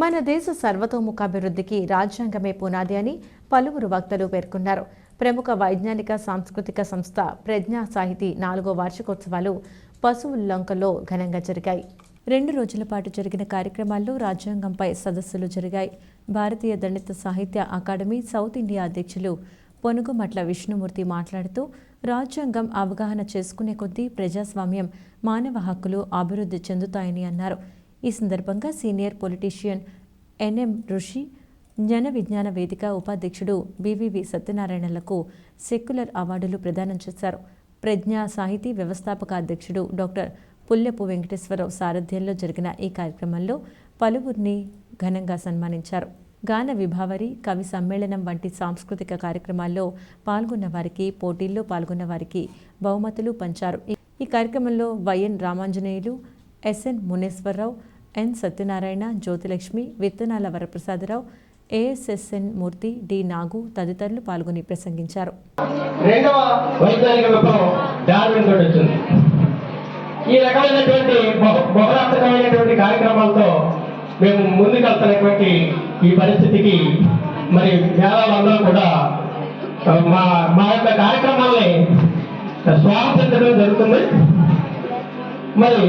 మన దేశ సర్వతోముఖాభివృద్ధికి రాజ్యాంగమే పునాది అని పలువురు వక్తలు పేర్కొన్నారు. ప్రముఖ వైజ్ఞానిక సాంస్కృతిక సంస్థ ప్రజ్ఞా సాహితీ నాలుగో వార్షికోత్సవాలు పశువుల్లంకలో ఘనంగా జరిగాయి. రెండు రోజుల పాటు జరిగిన కార్యక్రమాల్లో రాజ్యాంగంపై సదస్సులు జరిగాయి. భారతీయ దళిత సాహిత్య అకాడమీ సౌత్ ఇండియా అధ్యక్షులు పొనుగుమట్ల విష్ణుమూర్తి మాట్లాడుతూ రాజ్యాంగం అవగాహన చేసుకునే కొద్దీ ప్రజాస్వామ్యం మానవ హక్కులు అభివృద్ధి చెందుతాయని అన్నారు. ఈ సందర్భంగా సీనియర్ పొలిటీషియన్ ఎన్ఎం ఋషి జన విజ్ఞాన వేదిక ఉపాధ్యక్షుడు బివివి సత్యనారాయణలకు సెక్యులర్ అవార్డులు ప్రదానం చేశారు. ప్రజ్ఞా సాహితీ వ్యవస్థాపక అధ్యక్షుడు డాక్టర్ పుల్లెపు వెంకటేశ్వరరావు సారథ్యంలో జరిగిన ఈ కార్యక్రమంలో పలువురిని ఘనంగా సన్మానించారు. గాన విభావరి కవి సమ్మేళనం వంటి సాంస్కృతిక కార్యక్రమాల్లో పాల్గొన్న వారికి పోటీల్లో పాల్గొన్న వారికి బహుమతులు పంచారు. ఈ- ఈ కార్యక్రమంలో YN Ramanjaneyulu SN Muneswararao N Satyanarayana Jyothilakshmi విత్తనాల వరప్రసాదరావు ఏఎస్ఎస్ఎన్ మూర్తి డి నాగు తదితరులు పాల్గొని ప్రసంగించారు. రెండవ వైజ్ఞానిక విప్లవం డార్విన్ తోటి వచ్చింది. ఈ రకమైనటువంటి బహు బహుళార్థకమైనటువంటి కార్యక్రమాలతో మేము ముందుకెళ్తున్నటువంటి ఈ పరిస్థితికి మరి మేళాలందరూ కూడా మా మా యొక్క కార్యక్రమాల్ని స్వాగతించడం జరుగుతుంది. మరి